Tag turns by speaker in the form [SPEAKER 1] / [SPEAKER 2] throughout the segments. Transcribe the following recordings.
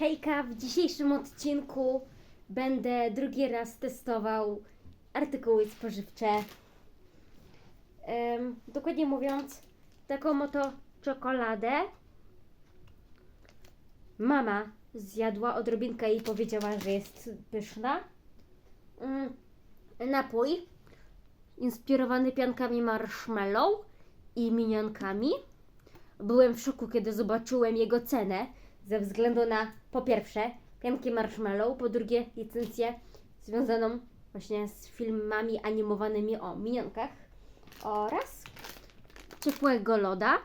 [SPEAKER 1] Hejka, w dzisiejszym odcinku będę drugi raz testował artykuły spożywcze. Em, dokładnie mówiąc, taką oto czekoladę mama zjadła odrobinkę i powiedziała, że jest pyszna. Mm, napój inspirowany piankami marshmallow i minionkami. Byłem w szoku, kiedy zobaczyłem jego cenę, ze względu na po pierwsze pianki marshmallow, po drugie licencję związaną właśnie z filmami animowanymi o minionkach oraz ciepłego loda.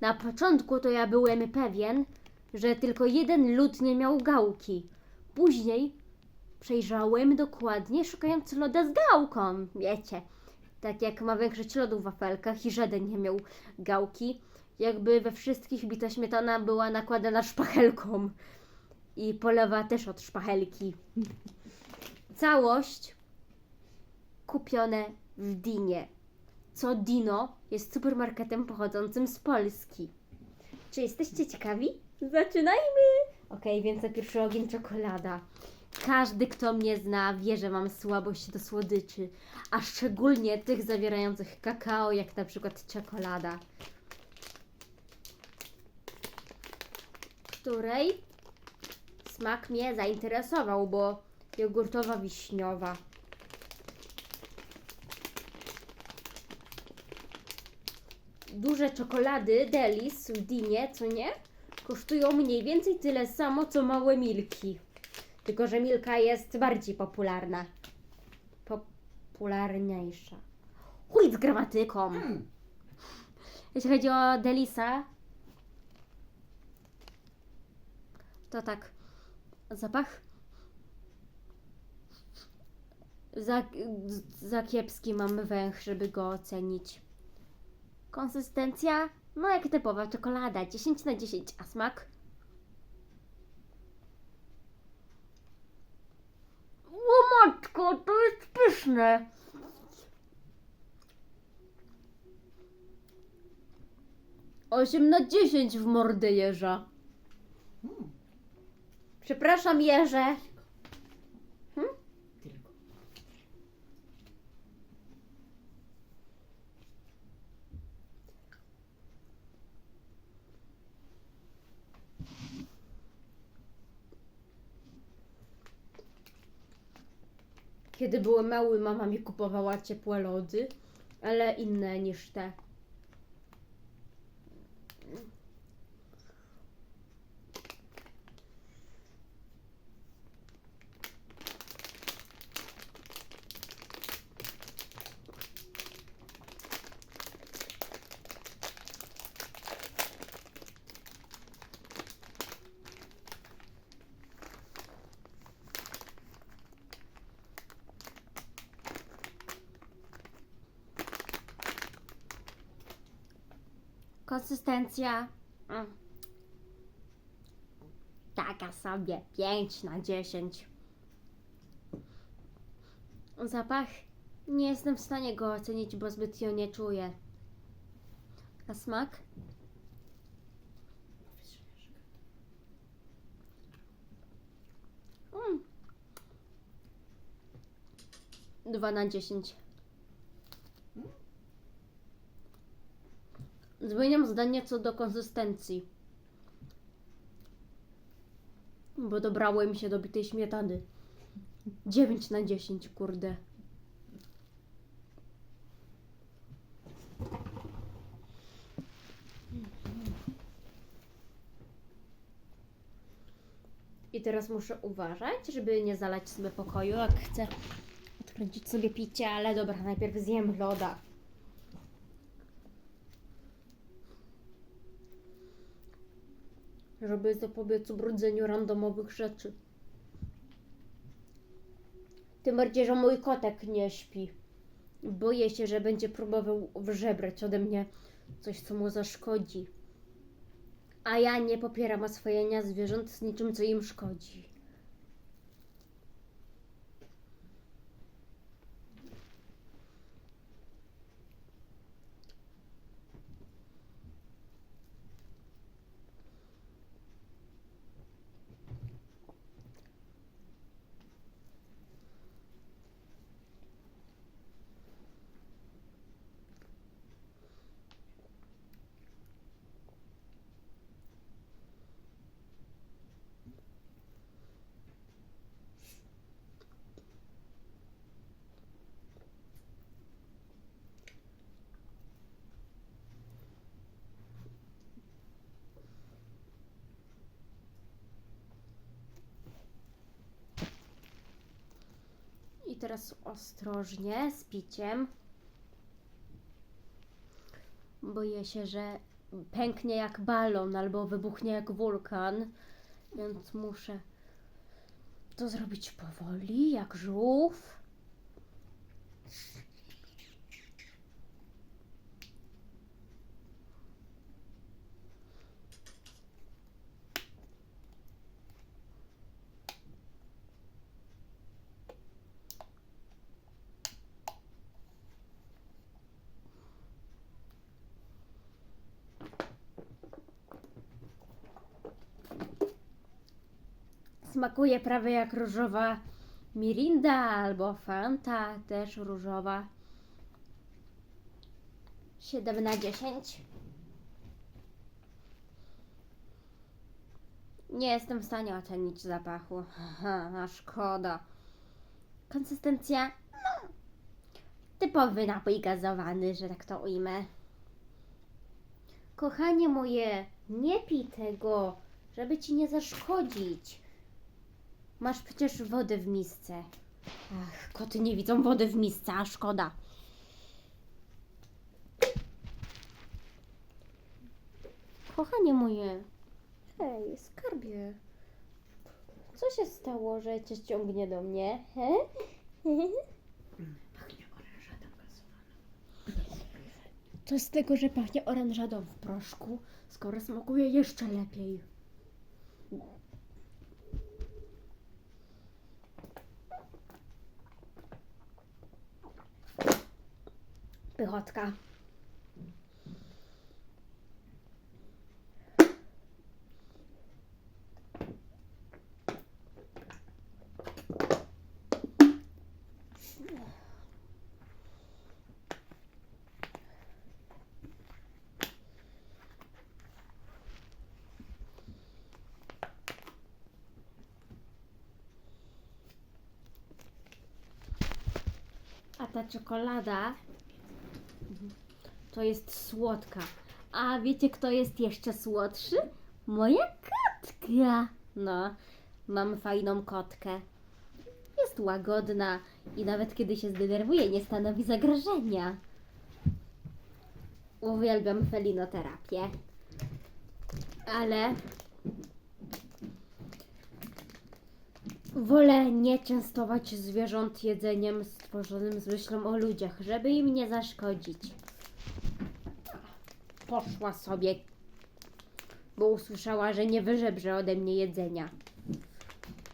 [SPEAKER 1] Na początku to ja byłem pewien, że tylko jeden lód nie miał gałki. Później przejrzałem dokładnie, szukając loda z gałką, wiecie. Tak jak ma większość lodów w wafelkach i żaden nie miał gałki. Jakby we wszystkich bita śmietana była nakładana szpachelką. I polewa też od szpachelki. Całość kupione w Dinie. Co Dino jest supermarketem pochodzącym z Polski. Czy jesteście ciekawi? Zaczynajmy! Okej, więc na pierwszy ogień czekolada. Każdy, kto mnie zna, wie, że mam słabość do słodyczy, a szczególnie tych zawierających kakao, jak na przykład czekolada. Której smak mnie zainteresował, bo jogurtowa wiśniowa. Duże czekolady Delis w Dinie, co nie? Kosztują mniej więcej tyle samo, co małe Milki. Tylko, że Milka jest bardziej popularna. Popularniejsza. Chuj z gramatyką. Jeśli chodzi o Delisa, to tak. Zapach. Za, za kiepski mam węch, żeby go ocenić. Konsystencja, no jak typowa czekolada, 10 na 10, a smak? O matko, to jest pyszne! Osiem na dziesięć w mordę jeża. Przepraszam, jeże.
[SPEAKER 2] Tylko.
[SPEAKER 1] Kiedy byłem mały, mama mi kupowała ciepłe lody, ale inne niż te. Konsystencja. mm, Taka sobie 5 na 10. Zapach. Nie jestem w stanie go ocenić, bo zbytnio nie czuję. A smak? Mm. 2 na 10. Zmieniam zdanie co do konsystencji. Bo dobrałem się do bitej śmietany. 9 na 10, kurde. I teraz muszę uważać, żeby nie zalać sobie pokoju, jak chcę odkręcić sobie picie, ale dobra, najpierw zjem loda. Żeby zapobiec ubrudzeniu randomowych rzeczy. Tym bardziej, że mój kotek nie śpi. Boję się, że będzie próbował wrzebrać ode mnie coś, co mu zaszkodzi. A ja nie popieram oswojenia zwierząt z niczym, co im szkodzi. Teraz ostrożnie z piciem. Boję się, że pęknie jak balon albo wybuchnie jak wulkan, więc muszę to zrobić powoli, jak żółw. Smakuje prawie jak różowa mirinda albo fanta, też różowa. 7 na 10. Nie jestem w stanie ocenić zapachu. Aha, szkoda. Konsystencja? No. Typowy napój gazowany, że tak to ujmę. Kochanie moje, nie pij tego, żeby ci nie zaszkodzić. Masz przecież wodę w misce. Ach, koty nie widzą wody w misce, a szkoda. Kochanie moje. Hej, skarbie. Co się stało, że cię ściągnie do mnie? He?
[SPEAKER 2] Pachnie orężadą gazowaną.
[SPEAKER 1] To z tego, że pachnie oranżadą w proszku, skoro smakuje jeszcze lepiej. Pychotka. Ta czekolada to jest słodka. A wiecie, kto jest jeszcze słodszy? Moja kotka. No, mam fajną kotkę. Jest łagodna i nawet kiedy się zdenerwuje, nie stanowi zagrożenia. Uwielbiam felinoterapię. Ale Wolę nie częstować zwierząt jedzeniem stworzonym z myślą o ludziach, żeby im nie zaszkodzić. Poszła sobie, bo usłyszała, że nie wyżebrze ode mnie jedzenia.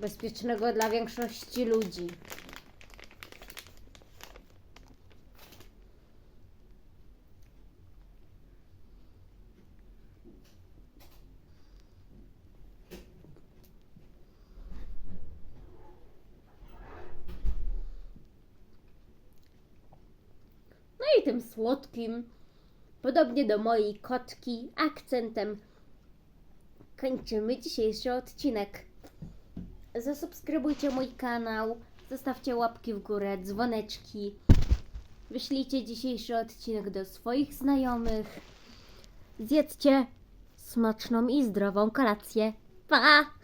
[SPEAKER 1] Bezpiecznego dla większości ludzi. Słodkim, podobnie do mojej kotki, akcentem kończymy dzisiejszy odcinek. Zasubskrybujcie mój kanał, zostawcie łapki w górę, dzwoneczki. Wyślijcie dzisiejszy odcinek do swoich znajomych. Zjedzcie smaczną i zdrową kolację. Pa!